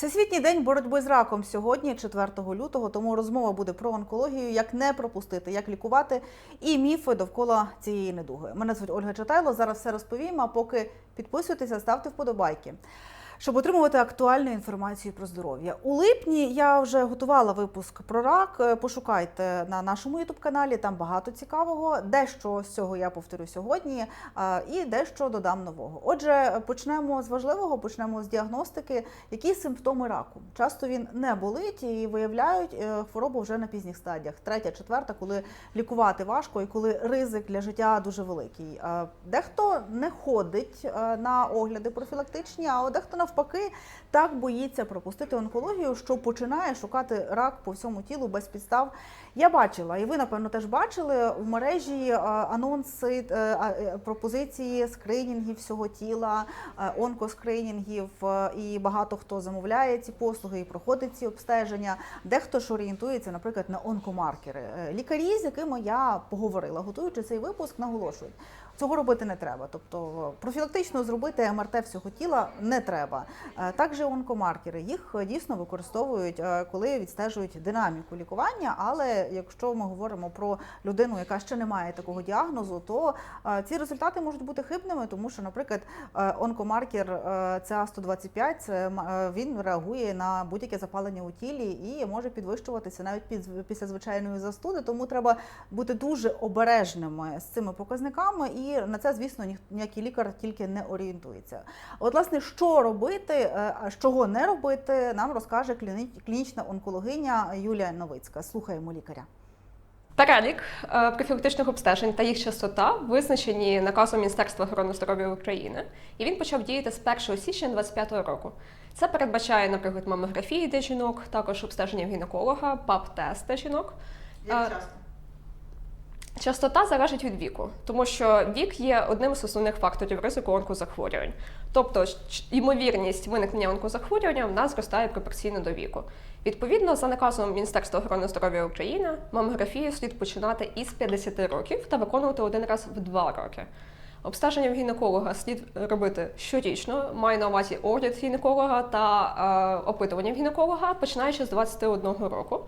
Всесвітній день боротьби з раком сьогодні, 4 лютого. Тому розмова буде про онкологію, як не пропустити, як лікувати і міфи довкола цієї недуги. Мене звуть Ольга Читайло. Зараз все розповім. А поки підписуйтеся, ставте вподобайки. Щоб отримувати актуальну інформацію про здоров'я у липні, я вже готувала випуск про рак. Е, Пошукайте на нашому ютуб каналі. Там багато цікавого. Дещо з цього я повторю сьогодні, і дещо додам нового. Отже, почнемо з важливого, почнемо з діагностики. Які симптоми раку? Часто він не болить і виявляють е, хворобу вже на пізніх стадіях, третя, четверта, коли лікувати важко і коли ризик для життя дуже великий. Е, Дехто не ходить е, на огляди профілактичні, а дехто навпаки так боїться пропустити онкологію, що починає шукати рак по всьому тілу без підстав. Я бачила, і ви напевно теж бачили в мережі е, анонси, е, е, пропозиції скринінгів всього тіла, онкоскринінгів, і багато хто замовляє ці послуги і проходить ці обстеження. Дехто ж орієнтується, наприклад, на онкомаркери. Лікарі, з якими я поговорила, готуючи цей випуск, наголошують. Цього робити не треба. Тобто профілактично зробити МРТ всього тіла не треба. Е, Також онкомаркери їх дійсно використовують, е, коли відстежують динаміку лікування. Але якщо ми говоримо про людину, яка ще не має такого діагнозу, то е, ці результати можуть бути хибними, тому що, наприклад, онкомаркер ЦА-125, це м- е, він реагує на будь-яке запалення у тілі і може підвищуватися навіть під, після звичайної застуди. Тому треба бути дуже обережними з цими показниками, і на це, звісно, ніякий лікар тільки не орієнтується. От, власне, що робити, е, а чого не робити, нам розкаже клінічна онкологиня Юлія Новицька. Слухаємо лікаря. Перелік е, профілактичних обстежень та їх частота визначені наказом Міністерства охорони здоров'я України, і він почав діяти з 1 січня 2025 року. Це передбачає, наприклад, мамографії для жінок, також обстеження гінеколога, ПАП-тест для жінок. Як часто? Частота залежить від віку, тому що вік є одним з основних факторів ризику онкозахворювань. Тобто, ймовірність виникнення онкозахворювання в нас зростає пропорційно до віку. Відповідно, за наказом Міністерства охорони здоров'я України, мамографію слід починати із 50 років та виконувати один раз в 2 роки. Обстеження в гінеколога слід робити щорічно, маю на увазі огляд гінеколога та е, опитування в гінеколога, починаючи з 21 року.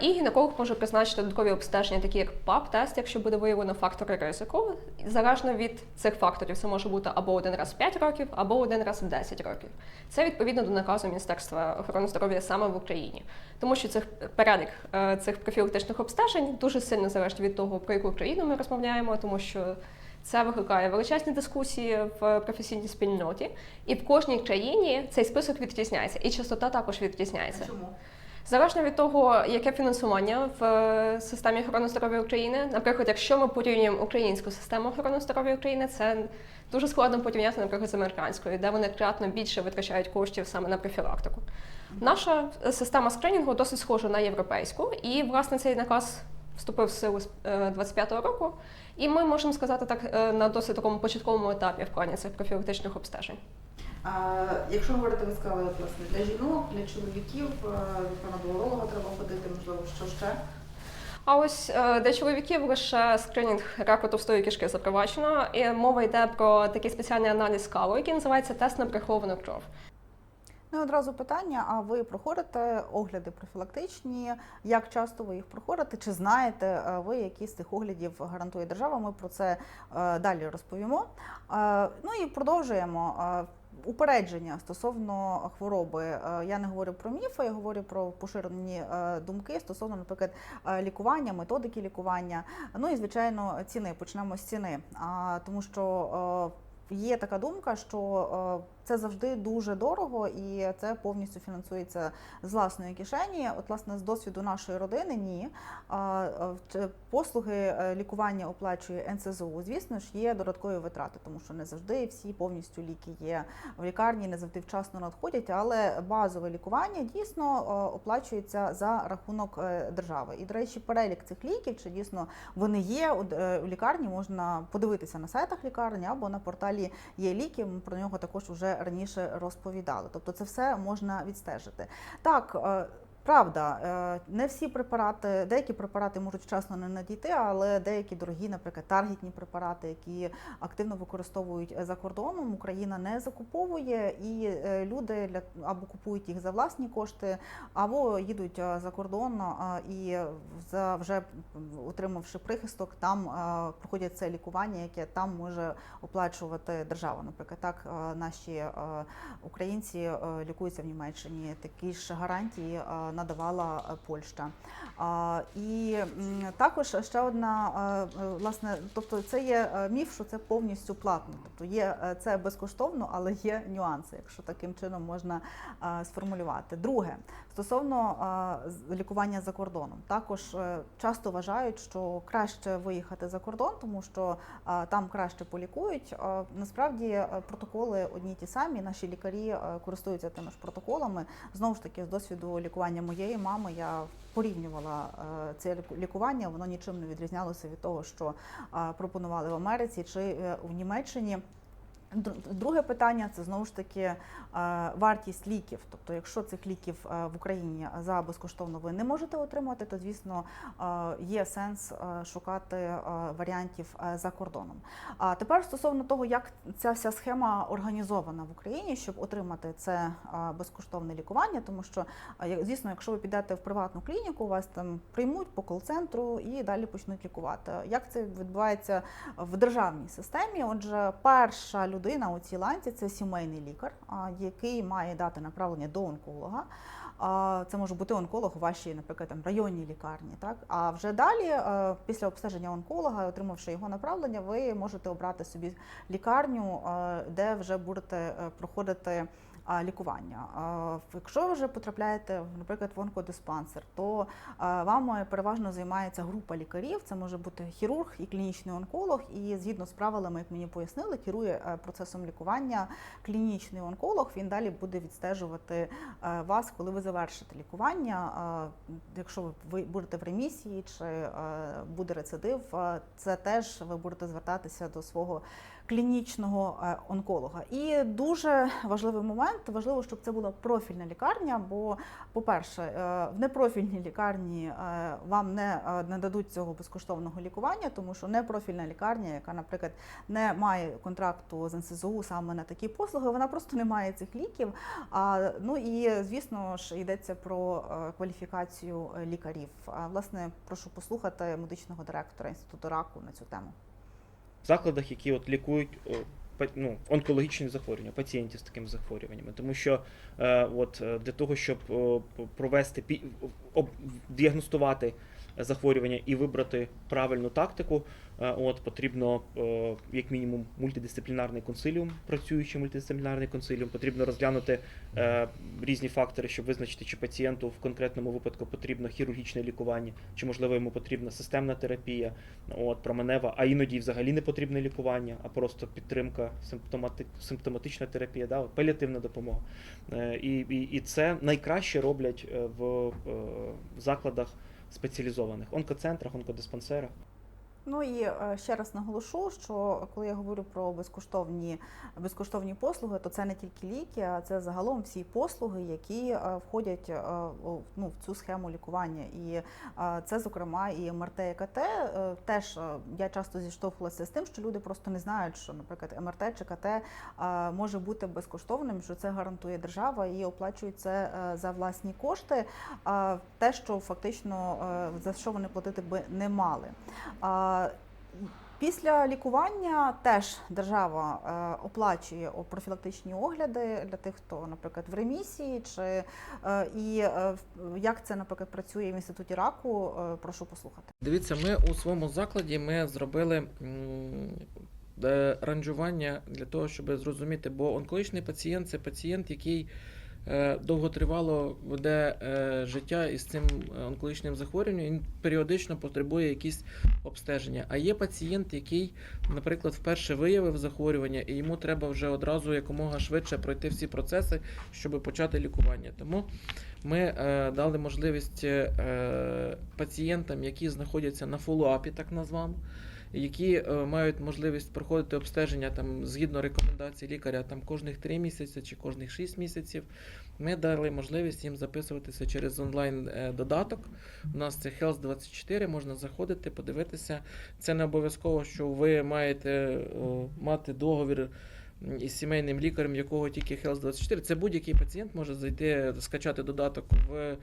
І гінеколог може призначити додаткові обстеження, такі як ПАП-тест, якщо буде виявлено фактори ризику. Залежно від цих факторів, це може бути або один раз в 5 років, або один раз в 10 років. Це відповідно до наказу Міністерства охорони здоров'я саме в Україні, тому що цих перелік е, цих профілактичних обстежень дуже сильно залежить від того, про яку країну ми розмовляємо, тому що це викликає величезні дискусії в професійній спільноті, і в кожній країні цей список відрізняється, і частота також відрізняється. Чому? Залежно від того, яке фінансування в е, системі охорони здоров'я України. Наприклад, якщо ми порівнюємо українську систему охорони здоров'я України, це дуже складно порівняти, наприклад, з американською, де вони кратно більше витрачають коштів саме на профілактику. Наша е, система скринінгу досить схожа на європейську, і власне цей наказ вступив в силу з е, 25-го року. І ми можемо сказати так е, на досить такому початковому етапі вкладення цих профілактичних обстежень. А, якщо говорити, ви сказали власне для жінок, для чоловіків, е, до уролога треба ходити, можливо, що ще. А ось е, для чоловіків лише скринінг раку товстої кишки запроваджено. І мова йде про такий спеціальний аналіз калу, який називається тест на приховану кров. Ну і одразу питання: а ви проходите огляди профілактичні? Як часто ви їх проходите? Чи знаєте е, ви, які з цих оглядів гарантує держава? Ми про це е, далі розповімо. Е, Ну і продовжуємо. Упередження стосовно хвороби. Я не говорю про міфи, я говорю про поширені думки стосовно, наприклад, лікування, методики лікування. Ну і звичайно, ціни. Почнемо з ціни. Тому що є така думка, що це завжди дуже дорого, і це повністю фінансується з власної кишені. От, власне, з досвіду нашої родини ні. Е, Послуги е, лікування оплачує НСЗУ. Звісно ж, є додаткові витрати, тому що не завжди всі повністю ліки є в лікарні, не завжди вчасно надходять, але базове лікування дійсно е, оплачується за рахунок держави. І, до речі, перелік цих ліків, чи дійсно вони є у лікарні, можна подивитися на сайтах лікарні або на порталі є ліки. Ми про нього також вже раніше розповідали. Тобто, це все можна відстежити. Так. Правда, е, не всі препарати, деякі препарати можуть вчасно не надійти, але деякі дорогі, наприклад, таргетні препарати, які активно використовують е, за кордоном, Україна не закуповує, і е, люди для або купують їх за власні кошти, або їдуть за кордон і за вже отримавши прихисток, там проходять це лікування, яке там може оплачувати держава. Наприклад, так наші українці лікуються в Німеччині. Такі ж гарантії надавала е, Польща. І також ще одна е, е, власне, тобто це є міф, що це повністю платно. Тобто є це безкоштовно, але є нюанси, якщо таким чином можна сформулювати. Друге, стосовно лікування за кордоном, також часто вважають, що краще виїхати за кордон, тому що там краще полікують. Насправді протоколи одні ті самі. Наші лікарі користуються тими ж протоколами. Знову ж таки, з досвіду лікування моєї мами я порівнювала е, це ліку- лікування. Воно нічим не відрізнялося від того, що е, пропонували в Америці чи е, в Німеччині. Дру- Друге питання це знову ж таки е, вартість ліків. Тобто, якщо цих ліків е, в Україні за безкоштовно ви не можете отримати, то звісно е, є сенс шукати варіантів за кордоном. А тепер стосовно того, як ця вся схема організована в Україні, щоб отримати це безкоштовне лікування, тому що звісно, якщо ви підете в приватну клініку, вас там приймуть по кол-центру і далі почнуть лікувати. Як це відбувається в державній системі? Отже, перша людина у цій ланці це сімейний лікар, який має дати направлення до онколога. Це може бути онколог у вашій, наприклад, там районній лікарні. Так а вже далі, е, після обстеження онколога, отримавши його направлення, ви можете обрати собі лікарню, е, де вже будете е, проходити лікування. Якщо ви вже потрапляєте, наприклад, в онкодиспансер, то а, вами переважно займається група лікарів. Це може бути хірург і клінічний онколог. І згідно з правилами, як мені пояснили, керує е, процесом лікування клінічний онколог. Він далі буде відстежувати е, вас, коли ви завершите лікування. Якщо ви- будете в ремісії чи е, буде рецидив, це теж ви будете звертатися до свого клінічного е, онколога. І дуже важливий момент, важливо, щоб це була профільна лікарня. Бо, по-перше, е, в непрофільній лікарні е, вам не нададуть цього безкоштовного лікування, тому що непрофільна лікарня, яка, наприклад, не має контракту з НСЗУ саме на такі послуги, вона просто не має цих ліків. Ну і звісно ж йдеться про кваліфікацію лікарів. Власне, прошу послухати медичного директора інституту раку на цю тему. Закладах, які от лікують о, ну, онкологічні захворювання, пацієнтів з такими захворюваннями. Тому що е, от, е, для того, щоб провести діагностувати захворювання і вибрати правильну тактику, е, от, потрібно е, як мінімум мультидисциплінарний консиліум, працюючий мультидисциплінарний консиліум, потрібно розглянути е, різні фактори, щоб визначити, чи пацієнту в конкретному випадку потрібно хірургічне лікування, чи можливо йому потрібна системна терапія, от, променева, а іноді взагалі не потрібне лікування, а просто підтримка, симптомати, симптоматична терапія, да, паліативна допомога. І, і, і це найкраще роблять в закладах спеціалізованих онкоцентрах, онкодиспансерах. Ну і е, ще раз наголошу, що коли я говорю про безкоштовні безкоштовні послуги, то це не тільки ліки, а це загалом всі послуги, які е, входять е, ну, в цю схему лікування. І це, зокрема, і МРТ і КТ. Теж я часто зіштовхувалася з тим, що люди просто не знають, що, наприклад, МРТ чи КТ може бути безкоштовним, що це гарантує держава і оплачують це за власні кошти. Те, що фактично за що вони платити би не мали. Після лікування теж держава е, оплачує профілактичні огляди для тих, хто, наприклад, в ремісії, чи е, і е, як це, наприклад, працює в інституті раку. прошу послухати. Дивіться, ми у своєму закладі ми зробили ранжування для того, щоб зрозуміти, бо онкологічний пацієнт це пацієнт, який довготривало веде е, життя із цим е, онкологічним захворюванням, він періодично потребує якісь обстеження. А є пацієнт, який, наприклад, вперше виявив захворювання, і йому треба вже одразу якомога швидше пройти всі процеси, щоб почати лікування. Тому ми е, дали можливість е, пацієнтам, які знаходяться на фоллоуапі, так названо, які е, мають можливість проходити обстеження там згідно рекомендацій лікаря там кожних 3 місяці чи кожних 6 місяців. Ми дали можливість їм записуватися через онлайн е, додаток. У нас це Health 24, можна заходити, подивитися. Це не обов'язково, що ви маєте е, мати договір із сімейним лікарем, якого тільки Health 24. Це будь-який пацієнт може зайти, скачати додаток в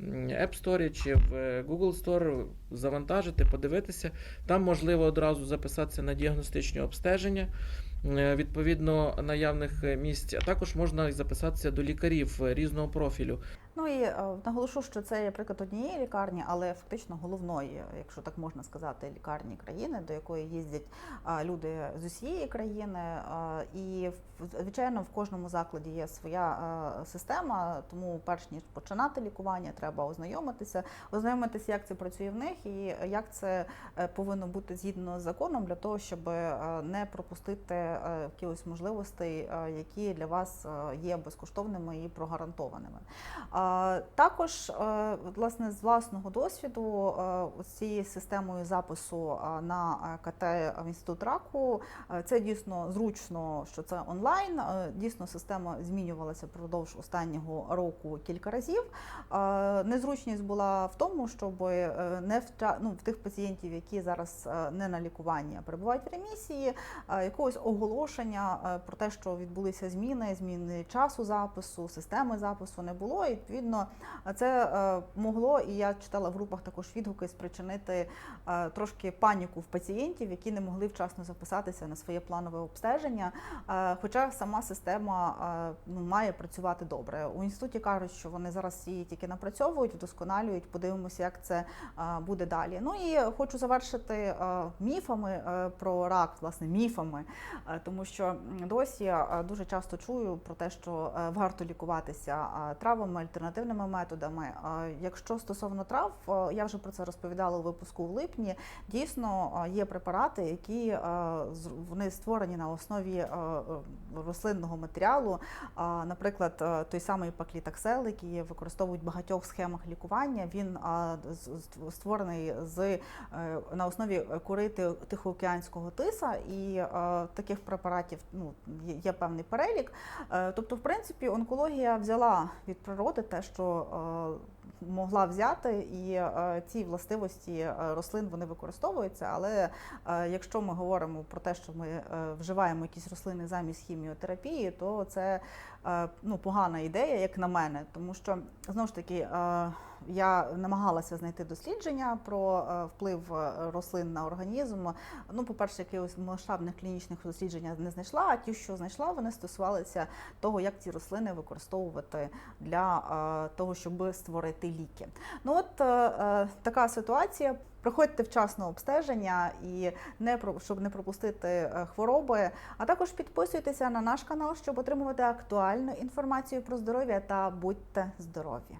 App Store чи в е, Google Store, завантажити, подивитися. Там можливо одразу записатися на діагностичні обстеження. е, Відповідно наявних е, місць, а також можна записатися до лікарів різного профілю. Ну і е, наголошу, що це є приклад однієї лікарні, але фактично головної, якщо так можна сказати, лікарні країни, до якої їздять люди з усієї країни. І звичайно, в кожному закладі є своя система, тому перш ніж починати лікування, треба ознайомитися, ознайомитися, як це працює в них, і як це е, повинно бути згідно з законом для того, щоб е, не пропустити якихось можливостей, е, які для вас є безкоштовними і прогарантованими. Також, е, власне, з власного досвіду е, з цією системою запису на е, КТ в інститут раку це дійсно зручно, що це онлайн. Дійсно, система змінювалася впродовж останнього року кілька разів. Незручність була в тому, щоб не вча... ну, в тих пацієнтів, які зараз не на лікуванні, а перебувають в ремісії, якогось оголошення про те, що відбулися зміни, зміни часу запису, системи запису не було. І відповідно це е, могло, і я читала в групах також відгуки, спричинити е, трошки паніку в пацієнтів, які не могли вчасно записатися на своє планове обстеження. Е, Хоча сама система ну, має працювати добре. У інституті кажуть, що вони зараз її тільки напрацьовують, вдосконалюють. Подивимося, як це буде далі. Ну і хочу завершити міфами про рак, власне, міфами, тому що досі дуже часто чую про те, що варто лікуватися травами, альтернативними методами. Е, Якщо стосовно трав, е, я вже про це розповідала у випуску в липні. Дійсно, е, є препарати, які вони створені на основі рослинного матеріалу. Наприклад, той самий паклітаксел, який використовують в багатьох схемах лікування, він створений з на основі курити тихоокеанського тиса, і таких препаратів ну є- певний перелік. Тобто, в принципі, онкологія взяла від природи те, що е, могла взяти, і е, ці властивості е, рослин вони використовуються. Але якщо ми говоримо про те, що ми вживаємо якісь рослини замість хіміотерапії, то це ну, погана ідея, як на мене, тому що знову ж таки я намагалася знайти дослідження про е, вплив е, рослин на організм. Ну, по-перше, якихось масштабних клінічних досліджень не знайшла, а ті, що знайшла, вони стосувалися того, як ці рослини використовувати для е, того, щоб створити ліки. Ну от така ситуація. Проходьте вчасно обстеження і не щоб не пропустити хвороби. А також підписуйтеся на наш канал, щоб отримувати актуальну інформацію про здоров'я та будьте здорові.